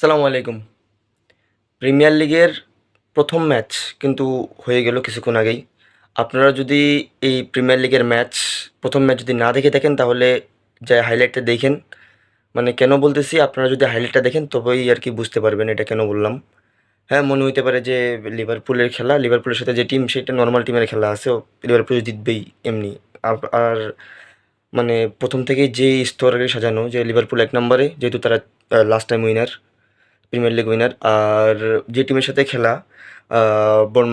আসসালামু আলাইকুম। প্রিমিয়ার লিগের প্রথম ম্যাচ কিন্তু হয়ে গেল কিছুক্ষণ আগেই। আপনারা যদি এই প্রিমিয়ার লিগের ম্যাচ, প্রথম ম্যাচ যদি না দেখে থাকেন, তাহলে যে হাইলাইটটা দেখেন মানে কেন বলতেছি, আপনারা যদি হাইলাইটটা দেখেন, তবেই আর কি বুঝতে পারবেন এটা কেন বললাম। হ্যাঁ মনে হইতে পারে যে লিভারপুলের খেলা, লিভারপুলের সাথে যে টিম সেটা নর্মাল টিমের খেলা আছে লিভারপুল জিতবেই এমনি। আর- আর মানে প্রথম থেকেই যেই স্তরে সাজানো, যে লিভারপুল এক নম্বরে, যেহেতু তারা last time winner premier league winner আর যে টিমের সাথে খেলা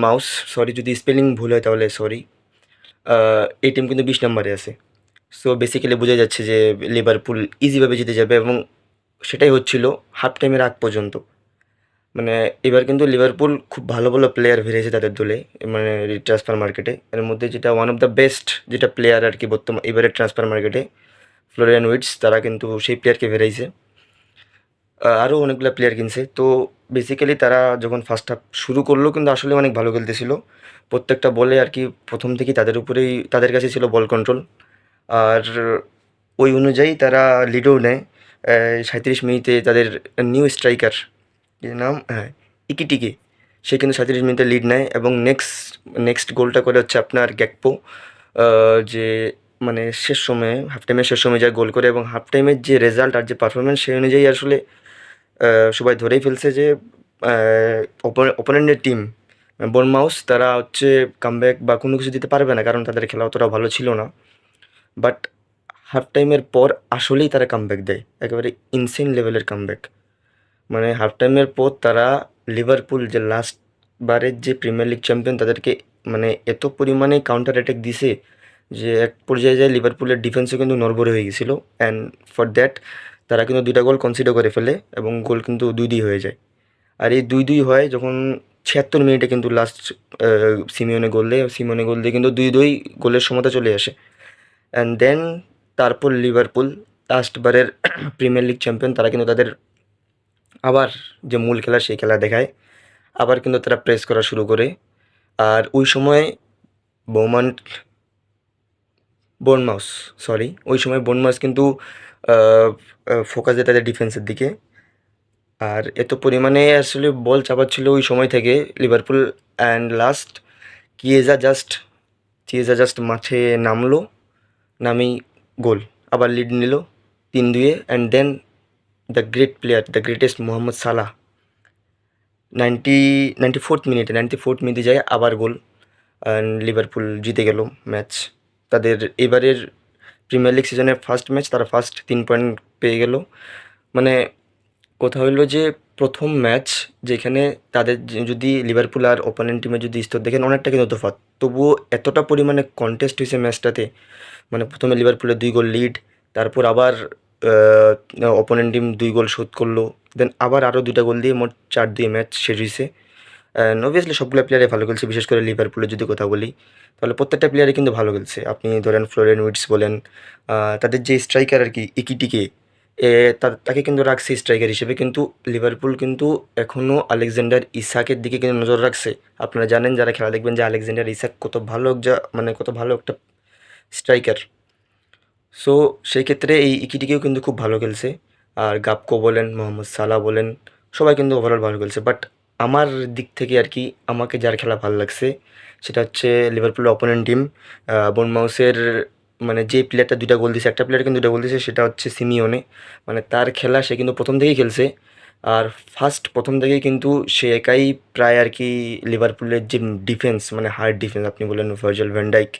মাউস সরি যদি স্পেলিং ভুল হয় তাহলে সরি এই টিম কিন্তু বিশ নম্বরে আছে। সো বেসিক্যালি বোঝা যাচ্ছে যে লিভারপুল ইজিভাবে জিতে যাবে এবং সেটাই হচ্ছিল হাফ টাইমের আগ পর্যন্ত। মানে এবার কিন্তু লিভারপুল খুব ভালো ভালো প্লেয়ার বেরিয়েছে তাদের দলে মানে ট্রান্সফার মার্কেটে এর মধ্যে যেটা ওয়ান অফ দ্য বেস্ট যেটা প্লেয়ার আর কি বর্তমান, এবারের ট্রান্সফার মার্কেটে ফ্লোরিয়ান উইটস তারা কিন্তু সেই প্লেয়ারকে বেরিয়েছে আরও অনেকগুলো প্লেয়ার কিনছে। তো বেসিক্যালি তারা যখন ফার্স্ট হাফ শুরু করল কিন্তু আসলে অনেক ভালো খেলতেছিল। প্রত্যেকটা বলে আর কি প্রথম থেকেই তাদের উপরেই তাদের কাছে ছিল বল কন্ট্রোল আর ওই অনুযায়ী তারা লিডও নেয়। সাঁত্রিশ মিনিটে তাদের নিউ স্ট্রাইকার নাম হ্যাঁ ইকিটিকে। সে কিন্তু সাঁত্রিশ মিনিটে লিড নেয় এবং নেক্সট নেক্সট গোলটা করে হচ্ছে আপনার গ্যাকপো যে মানে শেষ সময়ে হাফ টাইমের শেষ সময় যা গোল করে এবং হাফ টাইমের যে রেজাল্ট আর যে পারফরমেন্স সেই অনুযায়ী আসলে সবাই ধরেই ফেলছে যে ওপোনেন্টের টিম মাউস তারা হচ্ছে কামব্যাক বা কোনো কিছু দিতে পারবে না, কারণ তাদের খেলা অতটা ভালো ছিল না। বাট হাফ টাইমের পর আসলেই তারা কামব্যাক দেয়, একেবারে ইনসেন লেভেলের কামব্যাক মানে হাফ টাইমের পর তারা লিভারপুল যে লাস্ট বারের যে প্রিমিয়ার লিগ চ্যাম্পিয়ন তাদেরকে মানে এত পরিমাণে কাউন্টার অ্যাটাক দিছে যে, এক পর্যায়ে যায় লিভারপুলের ডিফেন্সও কিন্তু নড়বড়ে হয়ে গেছিল। অ্যান্ড ফর দ্যাট তারা কিন্তু দুইটা গোল কনসিডার করে ফেলে এবং গোল কিন্তু দুই দুই হয়ে যায়। আর এই দুই দুই হয় যখন ছিয়াত্তর মিনিটে কিন্তু লাস্ট সিমিওনে গোল দেয় সিমিওনে গোল দিয়ে কিন্তু দুই দুই গোলের সমতা চলে আসে। অ্যান্ড দেন তারপর লিভারপুল লাস্টবারের প্রিমিয়ার লিগ চ্যাম্পিয়ন তারা কিন্তু তাদের আবার যে মূল খেলা সেই খেলা দেখায়। আবার কিন্তু তারা প্রেস করা শুরু করে। আর ওই সময় বৌমান বোনমাউস সরি ওই সময় বোনমাউস কিন্তু ফোকাস দেয় তাদের ডিফেন্সের দিকে। আর এত পরিমাণে আসলে বল চাপাচ্ছিল ওই সময় থেকে Liverpool and last Chiesa just Chiesa just মাঠে নামলো, নামেই গোল আবার লিড নিল তিন দুয়ে and then the great player the greatest Mohamed Salah ninety ninety fourth মিনিটে নাইনটি ফোর্থ মিনিটে যায়, আবার গোল অ্যান্ড লিভারপুল জিতে গেল ম্যাচ তাদের এবারের প্রিমিয়ার লিগ সিজনের ফার্স্ট ম্যাচ তারা ফার্স্ট তিন পয়েন্ট পেয়ে গেল। মানে কথা হইল যে, প্রথম ম্যাচ যেখানে তাদের যদি লিভারপুল আর ওপোনেন্ট টিমের যদি স্তর দেখেন, অনেকটা কিন্তু তফাৎ। তবুও এতটা পরিমাণে কন্টেস্ট হয়েছে ম্যাচটাতে মানে প্রথমে লিভারপুলের দুই গোল লিড তারপর আবার অপোনেন্ট টিম দুই গোল শোধ করল। দেন আবার আরও দুটা গোল দিয়ে মোট চার দুই ম্যাচ শেষ হয়েছে অবভিয়াসলি সবগুলো প্লেয়ারে ভালো খেলছে, বিশেষ করে লিভারপুলের যদি কথা বলি, তাহলে প্রত্যেকটা প্লেয়ারে কিন্তু ভালো খেলছে। আপনি ধরেন ফ্লোরেন উইটস বলেন তাদের যে স্ট্রাইকার আর কি ইকিটিকে তাকে কিন্তু রাখছে স্ট্রাইকার হিসেবে, কিন্তু লিভারপুল কিন্তু এখনও আলেকজান্ডার ইসাকের দিকে কিন্তু নজর রাখছে। আপনারা জানেন, যারা খেলা দেখবেন যে আলেকজান্ডার ইসাক কত ভালো যা মানে কত ভালো একটা স্ট্রাইকার সো সেই ক্ষেত্রে এই ইকিটিকেও কিন্তু খুব ভালো খেলছে। আর গাপকো বলেন, মোহাম্মদ সালা বলেন, সবাই কিন্তু ওভারঅল ভালো খেলছে। বাট আমার দিক থেকে আর কি আমাকে যার খেলা ভালো লাগছে, সেটা হচ্ছে লিভারপুলের অপোনেন্ট টিম মাউসের মানে যে প্লেয়ারটা দুটা গোল দিয়েছে একটা প্লেয়ার কিন্তু দুটা গোল দিয়েছে সেটা হচ্ছে সিমিওনে মানে তার খেলা সে কিন্তু প্রথম থেকেই খেলছে, আর ফার্স্ট প্রথম থেকেই কিন্তু সে একাই প্রায় আর কি লিভারপুলের যে ডিফেন্স মানে হার্ড ডিফেন্স আপনি বললেন ভার্জাল ভ্যান্ডাইক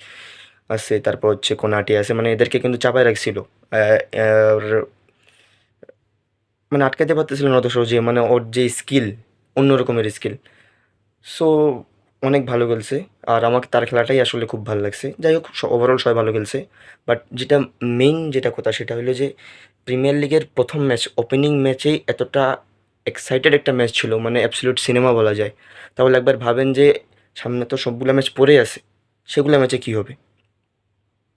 আছে, তারপর হচ্ছে কোনাটি আছে মানে এদেরকে কিন্তু চাপায় রাখছিল। মানে আটকাতে পারতেছিল না অত সহজে মানে ওর যে স্কিল অন্য রকমের স্কিল সো অনেক ভালো খেলছে। আর আমাকে তার খেলাটাই আসলে খুব ভালো লাগছে। যাই হোক ওভারঅল সবাই ভালো খেলছে। বাট যেটা মেইন যেটা কথা, সেটা হলো যে প্রিমিয়ার লিগের প্রথম ম্যাচ ওপেনিং ম্যাচেই এতটা এক্সাইটেড একটা ম্যাচ ছিল মানে অ্যাবসলিউট সিনেমা বলা যায়। তাহলে একবার ভাবেন যে, সামনে তো সবগুলো ম্যাচ পড়ে আছে। সেগুলো ম্যাচে কী হবে?